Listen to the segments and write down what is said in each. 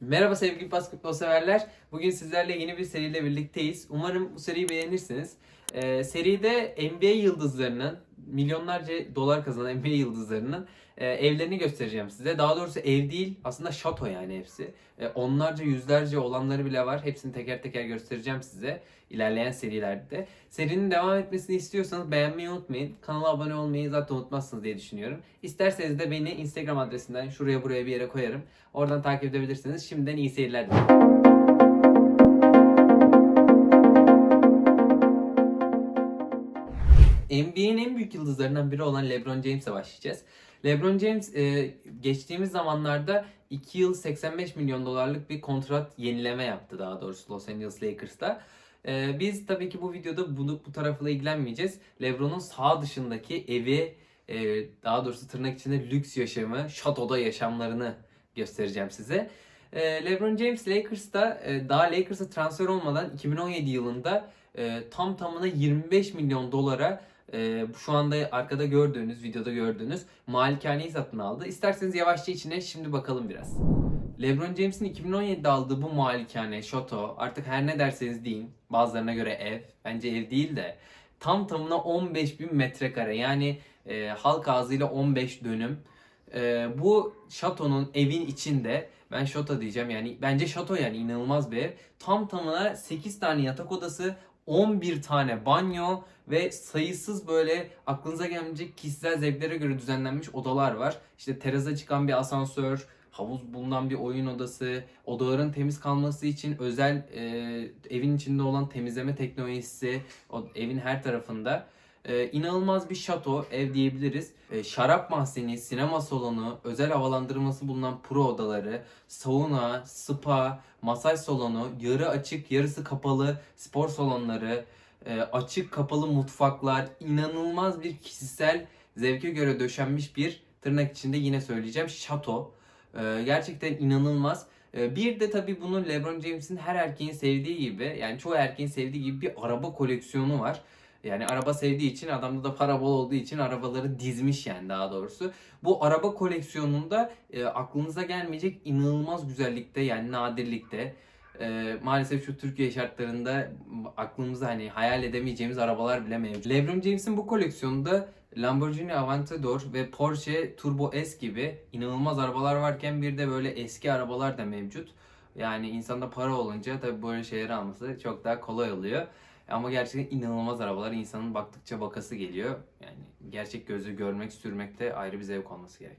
Merhaba sevgili basketbol severler. Bugün sizlerle yeni bir seriyle birlikteyiz. Umarım bu seriyi beğenirsiniz. Ee, seride NBA yıldızlarının, milyonlarca dolar kazanan NBA yıldızlarının e, evlerini göstereceğim size. Daha doğrusu ev değil, aslında şato yani hepsi. E, onlarca, yüzlerce olanları bile var. Hepsini teker teker göstereceğim size ilerleyen serilerde. Serinin devam etmesini istiyorsanız beğenmeyi unutmayın. Kanala abone olmayı zaten unutmazsınız diye düşünüyorum. İsterseniz de beni Instagram adresinden şuraya buraya bir yere koyarım. Oradan takip edebilirsiniz. Şimdiden iyi seyirler dilerim. NBA'nin en büyük yıldızlarından biri olan LeBron James'e başlayacağız. LeBron James e, geçtiğimiz zamanlarda 2 yıl 85 milyon dolarlık bir kontrat yenileme yaptı daha doğrusu Los Angeles Lakers'ta. E, biz tabii ki bu videoda bunu bu tarafıyla ilgilenmeyeceğiz. LeBron'un sağ dışındaki evi e, daha doğrusu tırnak içinde lüks yaşamı, şatoda yaşamlarını göstereceğim size. E, LeBron James Lakers'ta e, daha Lakers'a transfer olmadan 2017 yılında e, tam tamına 25 milyon dolara e, şu anda arkada gördüğünüz, videoda gördüğünüz malikaneyi satın aldı. İsterseniz yavaşça içine şimdi bakalım biraz. LeBron James'in 2017'de aldığı bu malikane, şato, artık her ne derseniz deyin, bazılarına göre ev, bence ev değil de tam tamına 15 bin metrekare yani e, halk ağzıyla 15 dönüm. E, bu şatonun evin içinde ben şato diyeceğim yani bence şato yani inanılmaz bir ev. Tam tamına 8 tane yatak odası, 11 tane banyo ve sayısız böyle aklınıza gelmeyecek kişisel zevklere göre düzenlenmiş odalar var. İşte terasa çıkan bir asansör, havuz bulunan bir oyun odası, odaların temiz kalması için özel e, evin içinde olan temizleme teknolojisi o evin her tarafında. E, inanılmaz bir şato, ev diyebiliriz. E, şarap mahzeni, sinema salonu, özel havalandırması bulunan pro odaları, sauna, spa, masaj salonu, yarı açık, yarısı kapalı spor salonları, e, açık kapalı mutfaklar, inanılmaz bir kişisel zevke göre döşenmiş bir tırnak içinde yine söyleyeceğim şato. E, gerçekten inanılmaz. E, bir de tabii bunun LeBron James'in her erkeğin sevdiği gibi yani çoğu erkeğin sevdiği gibi bir araba koleksiyonu var. Yani araba sevdiği için adamda da para bol olduğu için arabaları dizmiş yani daha doğrusu. Bu araba koleksiyonunda e, aklınıza gelmeyecek inanılmaz güzellikte yani nadirlikte e, maalesef şu Türkiye şartlarında aklımıza hani hayal edemeyeceğimiz arabalar bile mevcut. LeBron James'in bu koleksiyonunda Lamborghini Aventador ve Porsche Turbo S gibi inanılmaz arabalar varken bir de böyle eski arabalar da mevcut. Yani insanda para olunca tabii böyle şeyleri alması çok daha kolay oluyor. Ama gerçekten inanılmaz arabalar insanın baktıkça bakası geliyor. Yani gerçek gözü görmek, sürmekte ayrı bir zevk olması gerek.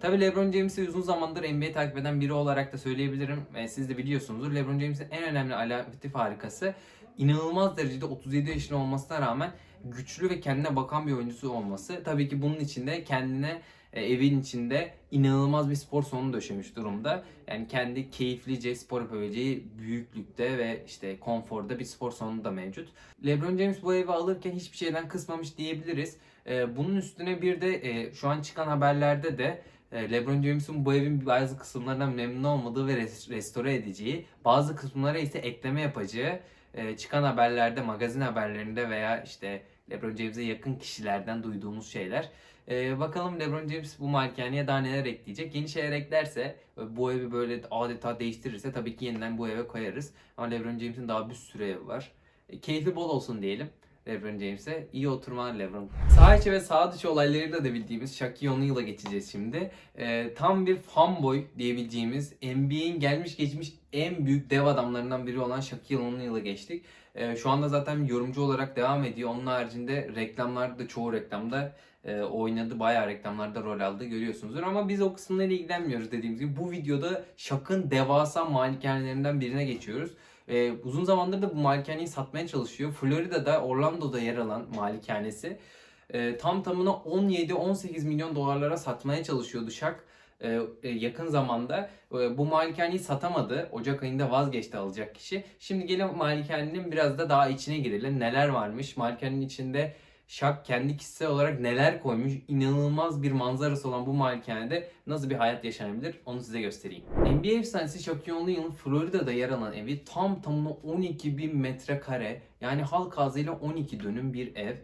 Tabii LeBron James'i uzun zamandır NBA takip eden biri olarak da söyleyebilirim. Ve siz de biliyorsunuzdur. LeBron James'in en önemli alameti farikası inanılmaz derecede 37 yaşında olmasına rağmen güçlü ve kendine bakan bir oyuncusu olması. Tabii ki bunun içinde kendine e, evin içinde inanılmaz bir spor salonu döşemiş durumda. Yani kendi keyiflice spor yapabileceği büyüklükte ve işte konforda bir spor salonu da mevcut. LeBron James bu evi alırken hiçbir şeyden kısmamış diyebiliriz. E, bunun üstüne bir de e, şu an çıkan haberlerde de e, LeBron James'in bu evin bazı kısımlarından memnun olmadığı ve res- restore edeceği, bazı kısımlara ise ekleme yapacağı e, çıkan haberlerde, magazin haberlerinde veya işte LeBron James'e yakın kişilerden duyduğumuz şeyler. E, bakalım LeBron James bu malikaneye daha neler ekleyecek. Yeni şeyler eklerse, bu evi böyle adeta değiştirirse tabii ki yeniden bu eve koyarız. Ama LeBron James'in daha bir sürü evi var. E, keyfi bol olsun diyelim. LeBron James'e. iyi oturmalar LeBron. Sağ içi ve sağ dışı olaylarıyla da bildiğimiz Shaquille O'Neal'a geçeceğiz şimdi. Ee, tam bir fanboy diyebileceğimiz NBA'in gelmiş geçmiş en büyük dev adamlarından biri olan Shaquille O'Neal'a geçtik. Ee, şu anda zaten yorumcu olarak devam ediyor. Onun haricinde reklamlarda çoğu reklamda e, oynadı. Bayağı reklamlarda rol aldı görüyorsunuzdur. Ama biz o kısımlarla ilgilenmiyoruz dediğimiz gibi. Bu videoda Shaq'ın devasa malikanelerinden birine geçiyoruz. Ee, uzun zamandır da bu malikaneyi satmaya çalışıyor. Florida'da, Orlando'da yer alan malikanesi. Ee, tam tamına 17-18 milyon dolarlara satmaya çalışıyordu Shaq. Ee, e, yakın zamanda e, bu malikaneyi satamadı. Ocak ayında vazgeçti alacak kişi. Şimdi gelin malikanenin biraz da daha içine girelim. Neler varmış? Malikanenin içinde Shaq kendi kişisel olarak neler koymuş? İnanılmaz bir manzarası olan bu malikanede nasıl bir hayat yaşanabilir? Onu size göstereyim. NBA efsanesi Shaquille O'Neal'ın Florida'da yer alan evi tam tamına 12 bin metrekare yani halk ağzıyla 12 dönüm bir ev.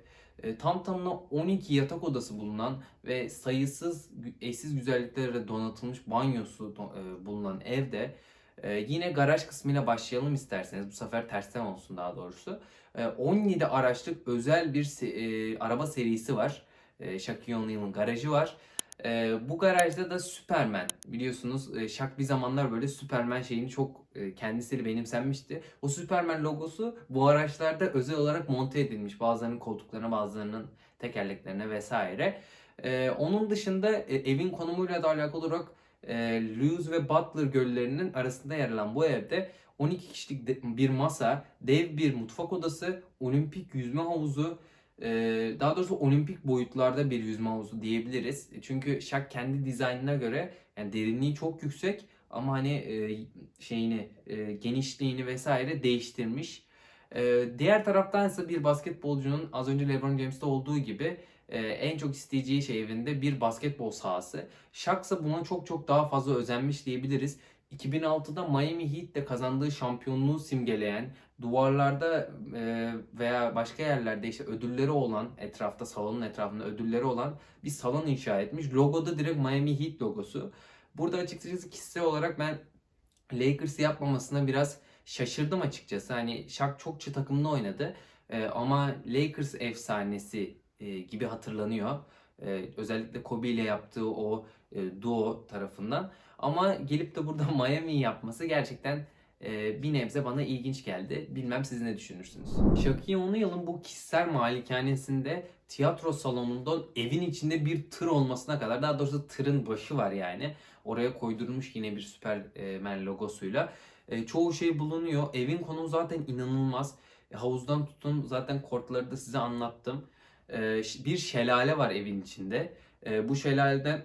E, tam tamına 12 yatak odası bulunan ve sayısız eşsiz güzelliklerle donatılmış banyosu e, bulunan evde Ee, yine garaj kısmıyla başlayalım isterseniz. Bu sefer tersten olsun daha doğrusu. Ee, 17 araçlık özel bir e, araba serisi var. Ee, Shaquille O'Neal'ın garajı var. Ee, bu garajda da Superman biliyorsunuz e, Shaq bir zamanlar böyle Superman şeyini çok e, kendisiyle benimsenmişti. O Superman logosu bu araçlarda özel olarak monte edilmiş. Bazılarının koltuklarına bazılarının tekerleklerine vesaire. Ee, onun dışında e, evin konumuyla da alakalı olarak e, Lewis ve Butler göllerinin arasında yer alan bu evde 12 kişilik de- bir masa, dev bir mutfak odası, olimpik yüzme havuzu, e, daha doğrusu olimpik boyutlarda bir yüzme havuzu diyebiliriz. Çünkü Shaq kendi dizaynına göre yani derinliği çok yüksek ama hani e, şeyini, e, genişliğini vesaire değiştirmiş. E, diğer taraftan ise bir basketbolcunun az önce LeBron James'te olduğu gibi e, en çok isteyeceği şey evinde bir basketbol sahası. Shaq ise buna çok çok daha fazla özenmiş diyebiliriz. 2006'da Miami Heat'te kazandığı şampiyonluğu simgeleyen, duvarlarda e, veya başka yerlerde işte ödülleri olan, etrafta salonun etrafında ödülleri olan bir salon inşa etmiş. Logo da direkt Miami Heat logosu. Burada açıkçası kişisel olarak ben Lakers'ı yapmamasına biraz şaşırdım açıkçası. Hani Shaq çok çı takımda oynadı. E, ama Lakers efsanesi e, gibi hatırlanıyor. E, özellikle Kobe ile yaptığı o e, duo tarafından. Ama gelip de burada Miami yapması gerçekten e, bir nebze bana ilginç geldi. Bilmem siz ne düşünürsünüz? Shaquille O'Neal'ın bu kişisel malikanesinde tiyatro salonunda evin içinde bir tır olmasına kadar daha doğrusu tırın başı var yani. Oraya koydurmuş yine bir Superman logosuyla. E, çoğu şey bulunuyor. Evin konumu zaten inanılmaz. E, havuzdan tutun zaten kortları da size anlattım. E, ş- bir şelale var evin içinde. E, bu şelaleden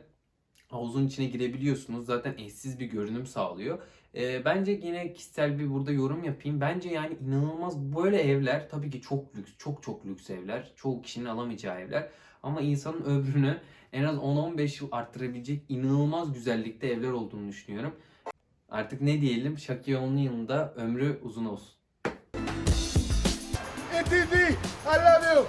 havuzun içine girebiliyorsunuz. Zaten eşsiz bir görünüm sağlıyor. E, bence yine kişisel bir burada yorum yapayım. Bence yani inanılmaz böyle evler tabii ki çok lüks, çok çok lüks evler. Çoğu kişinin alamayacağı evler. Ama insanın ömrünü en az 10-15 yıl arttırabilecek inanılmaz güzellikte evler olduğunu düşünüyorum. Artık ne diyelim Shaquille O'Neal'ın da ömrü uzun olsun. ATV, I love you.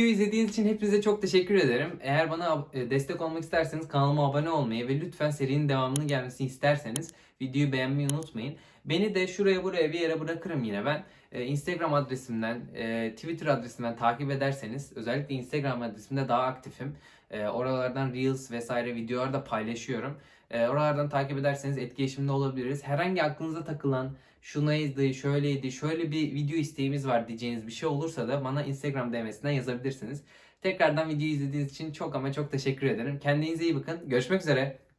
Videoyu izlediğiniz için hepinize çok teşekkür ederim. Eğer bana e, destek olmak isterseniz kanalıma abone olmayı ve lütfen serinin devamının gelmesini isterseniz videoyu beğenmeyi unutmayın. Beni de şuraya buraya bir yere bırakırım yine ben. E, Instagram adresimden, e, Twitter adresimden takip ederseniz özellikle Instagram adresimde daha aktifim. Oralardan Reels vesaire videolar da paylaşıyorum. E, oralardan takip ederseniz etkileşimde olabiliriz. Herhangi aklınıza takılan şunaydı, şöyleydi, şöyle bir video isteğimiz var diyeceğiniz bir şey olursa da bana Instagram DM'sinden yazabilirsiniz. Tekrardan videoyu izlediğiniz için çok ama çok teşekkür ederim. Kendinize iyi bakın. Görüşmek üzere.